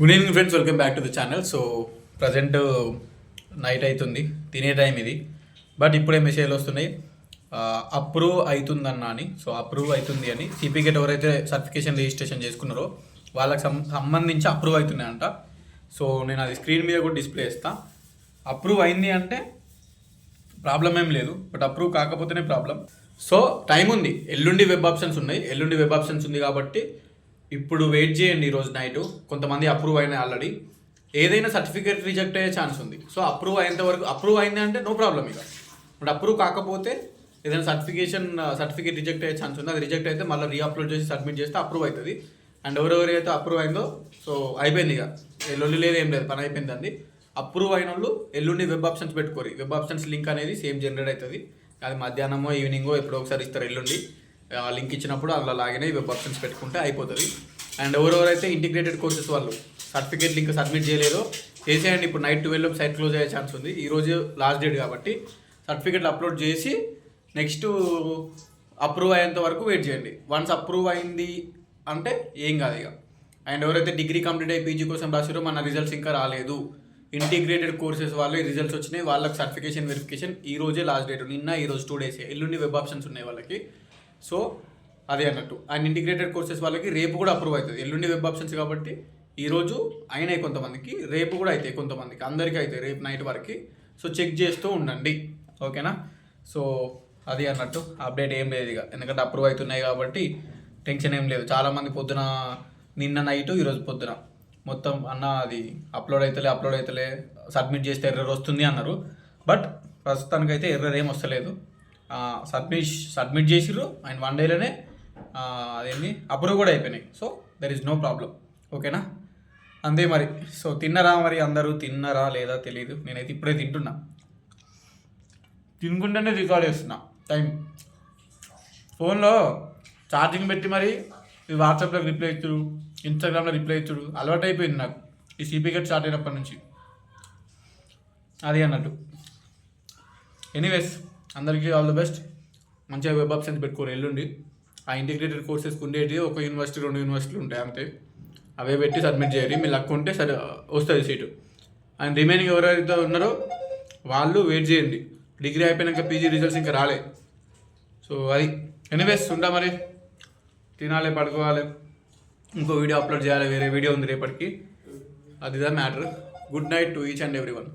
Good evening friends welcome back to the channel so present night అవుతుంది తినే time ఇది. But ఇప్పుడే మెసేజ్లు వస్తున్నాయి. అప్రూవ్ అవుతుందన్న అని. సో అప్రూవ్ అవుతుంది అని. సిపికెట్ ఎవరైతే సర్టిఫికేషన్ రిజిస్ట్రేషన్ చేసుకున్నారో వాళ్ళకి సం- సంబంధించి అప్రూవ్ అవుతున్నాయంట. సో నేను అది స్క్రీన్ మీద కూడా డిస్ప్లే చేస్తాను అప్రూవ్ అయింది అంటే ప్రాబ్లం ఏం లేదు. బట్ అప్రూవ్ కాకపోతేనే ప్రాబ్లం సో టైం ఉంది. ఎల్లుండి వెబ్ ఆప్షన్స్ ఉన్నాయి. ఎల్లుండి వెబ్ ఆప్షన్స్ ఉంది కాబట్టి ఇప్పుడు వెయిట్ చేయండి ఈరోజు నైట్ కొంతమంది అప్రూవ్ అయినాయి ఆల్రెడీ ఏదైనా సర్టిఫికేట్ రిజెక్ట్ అయ్యే ఛాన్స్ ఉంది. సో అప్రూవ్ అయ్యేంత వరకు అప్రూవ్ అయింది అంటే నో ప్రాబ్లం ఇక. బట్ అప్రూవ్ కాకపోతే ఏదైనా సర్టిఫికేషన్ సర్టిఫికేట్ రిజెక్ట్ అయ్యే ఛాన్స్ ఉంది. అది రిజెక్ట్ అయితే మళ్ళీ రీఅప్లోడ్ చేసి సబ్మిట్ చేస్తే అప్రూవ్ అవుతుంది. అండ్ ఎవరెవరైతే అప్రూవ్ అయిందో సో అయిపోయింది ఇక. ఎల్లుండి లేదు ఏం లేదు పని అయిపోయిందండి. అప్రూవ్ అయిన వాళ్ళు ఎల్లుండి వెబ్ ఆప్షన్స్ పెట్టుకోరు. వెబ్ ఆప్షన్స్ లింక్ అనేది సేమ్ జనరేట్ అవుతుంది. అది మధ్యాహ్నమో ఈవినింగో ఎప్పుడో ఒకసారి ఇస్తారు ఎల్లుండి. ఆ లింక్ ఇచ్చినప్పుడు అలా లాగిన వెబ్ ఆప్షన్స్ పెట్టుకుంటే అయిపోతుంది. అండ్ ఎవరెవరైతే ఇంటిగ్రేటెడ్ కోర్సెస్ వాళ్ళు సర్టిఫికేట్ లింక్ సబ్మిట్ చేయలేదో చేసేయండి. ఇప్పుడు నైట్ ట్వెల్వ్ సైట్ క్లోజ్ అయ్యే ఛాన్స్ ఉంది. ఈరోజు లాస్ట్ డేట్ కాబట్టి సర్టిఫికేట్లు అప్లోడ్ చేసి నెక్స్ట్ అప్రూవ్ అయ్యేంత వరకు వెయిట్ చేయండి. వన్స్ అప్రూవ్ అయింది అంటే ఏం కాదు ఇక. అండ్ ఎవరైతే డిగ్రీ కంప్లీట్ అయ్యి పీజీ కోసం రాసారో మన రిజల్ట్స్ ఇంకా రాలేదు. ఇంటిగ్రేటెడ్ కోర్సెస్ వాళ్ళు రిజల్ట్స్ వచ్చినాయి. వాళ్ళకి సర్టిఫికేషన్ వెరిఫికేషన్ ఈ రోజే లాస్ట్ డేట్ నిన్న ఈ రోజు టూ డేస్ ఎల్లుండి వెబ్ ఆప్షన్స్ ఉన్నాయి వాళ్ళకి. సో అదే అన్నట్టు. అండ్ ఇంటిగ్రేటెడ్ కోర్సెస్ వాళ్ళకి రేపు కూడా అప్రూవ్ అవుతుంది. ఎల్లుండి వెబ్ ఆప్షన్స్ కాబట్టి ఈరోజు అయినాయి కొంతమందికి రేపు కూడా అవుతాయి కొంతమందికి. అందరికీ అవుతాయి రేపు నైట్ వరకు. సో చెక్ చేస్తూ ఉండండి. ఓకేనా సో అది అన్నట్టు. అప్డేట్ ఏం లేదు ఇక. ఎందుకంటే అప్రూవ్ అవుతున్నాయి కాబట్టి టెన్షన్ ఏం లేదు. చాలామంది పొద్దున నిన్న నైట్ ఈరోజు పొద్దున. మొత్తం అన్న అది అప్లోడ్ అవుతలే అప్లోడ్ అవుతలే సబ్మిట్ చేస్తే ఎర్రర్ వస్తుంది అన్నారు. బట్ ప్రస్తుతానికైతే ఎర్రర్ ఏం వస్తలేదు. సబ్మిట్ సబ్మిట్ చేసిర్రు. అండ్ వన్ డేలోనే అదేంటి అప్రూవ్ కూడా అయిపోయినాయి. So there is no problem ఓకేనా అంతే మరి. సో తిన్నరా మరి అందరూ? తిన్నరా లేదా తెలియదు నేనైతే ఇప్పుడే తింటున్నా. తినుకుంటేనే రికార్డ్ చేస్తున్నా. టైం ఫోన్లో ఛార్జింగ్ పెట్టి మరి వాట్సాప్లో రిప్లై ఇచ్చుడు ఇన్స్టాగ్రామ్లో రిప్లై ఇచ్చుడు. అలవాటు అయిపోయింది నాకు. ఈ సిపికెట్ స్టార్ట్ అయినప్పటి నుంచి. అది అన్నట్టు. ఎనీవేస్ అందరికీ ఆల్ ద బెస్ట్. మంచిగా వెబ్ ఆప్షన్స్ పెట్టుకోరు ఎల్లుండి. ఆ ఇంటిగ్రేటెడ్ కోర్సెస్ ఉండేటి ఒక యూనివర్సిటీ రెండు యూనివర్సిటీలు ఉంటాయి అంతే. అవే పెట్టి సబ్మిట్ చేయాలి మీ లక్ ఉంటే సరే వస్తుంది సీటు అండ్ రిమైనింగ్ ఎవరైతే ఉన్నారో వాళ్ళు వెయిట్ చేయండి. డిగ్రీ అయిపోయినాక పీజీ రిజల్ట్స్ ఇంకా రాలే. సో అది. ఎనీవేస్ ఉంటా మరి. తినాలి పడుకోవాలి. ఇంకో వీడియో అప్లోడ్ చేయాలి. వేరే వీడియో ఉంది రేపటికి. అది the matter. Good night to each and every one